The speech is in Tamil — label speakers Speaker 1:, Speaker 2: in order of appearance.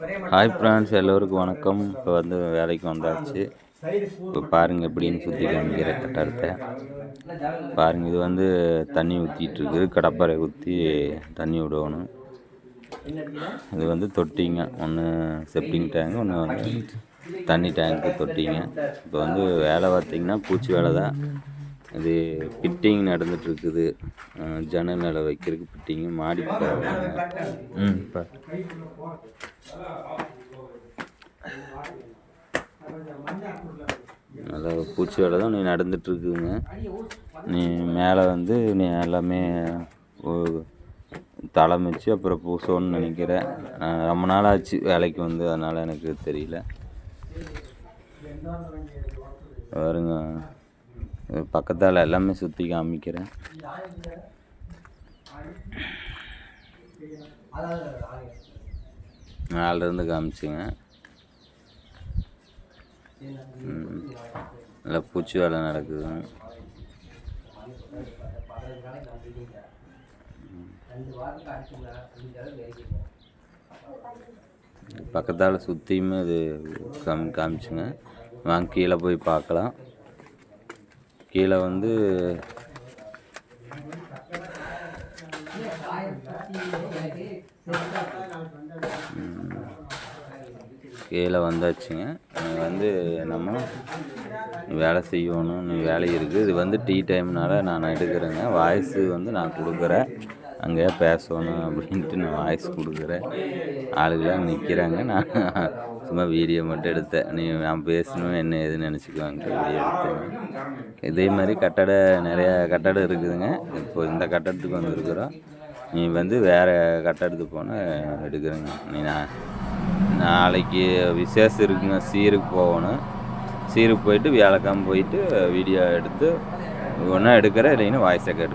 Speaker 1: ஹாய் ஃப்ரெண்ட்ஸ் எல்லோருக்கும் வணக்கம். இப்போ வந்து வேலைக்கு வந்தாச்சு. இப்போ பாருங்கள் எப்படின்னு சுற்றி காமிக்கிற கட்டடத்தை. பாருங்கள் இது வந்து தண்ணி ஊற்றிட்டு இருக்குது. கடப்பாரை ஊற்றி தண்ணி விடணும். இது வந்து தொட்டிங்க. ஒன்று செப்டிங் டேங்க் ஒன்று வந்து தண்ணி டேங்க்கு தொட்டிங்க. இப்போ வந்து வேலை பார்த்தீங்கன்னா பூச்சி வேலை தான் இது பிட்டிங் நடந்துட்டு இருக்குது அஹ் ஜன்னல் நிலை வைக்கிறதுக்கு பிட்டிங்கு மாடி. ம் நல்லா பூச்சி வேலை தான் நீ நடந்துட்டு இருக்குதுங்க நீ மேலே வந்து நீ எல்லாமே தளம் வச்சு அப்புறம் பூசோன்னு நினைக்கிறேன். நான் ரொம்ப நாள் ஆச்சு வேலைக்கு வந்து அதனால் எனக்கு தெரியல. பாருங்க பக்கத்தால் எல்லாமே சுற்றி காமிக்கிறேன். மேலேருந்து காமிச்சுங்க. நல்லா பூச்சி வேலை நடக்குது. பக்கத்தால் சுற்றியுமே இது காமி காமிச்சுங்க. வாங்க கீழே போய் பார்க்கலாம். கீழே வந்து கீழே வந்தாச்சுங்க. நீங்கள் வந்து நம்ம வேலை செய்யணும்னு வேலை இருக்குது இது வந்து டீ டைம்னால நான் எடுக்கிறேங்க. வாய்ஸு வந்து நான் கொடுக்குறேன். அங்கே பேசணும் அப்படின்ட்டு நான் வாய்ஸ் கொடுக்குறேன். ஆளுகளாக நிற்கிறாங்க. நான் சும்மா வீடியோ மட்டும் எடுத்தேன். நீ நான் பேசணும் என்ன ஏதுன்னு நினச்சிக்குவாங்க வீடியோ எடுத்தேன். இதே மாதிரி கட்டட நிறையா கட்டடம் இருக்குதுங்க. இப்போ இந்த கட்டடத்துக்கு வந்துருக்குறோம். நீ வந்து வேறு கட்டடத்துக்கு போனால் எடுக்கிறேங்க. நீ நான் நாளைக்கு விசேஷம் இருக்குங்க. சீருக்கு போகணும். சீருக்கு போயிட்டு வியாழக்கிழமை போயிட்டு வீடியோ எடுத்து ஒன்றா எடுக்கிறேன். இல்லைன்னா வாய்ஸை கேட்டு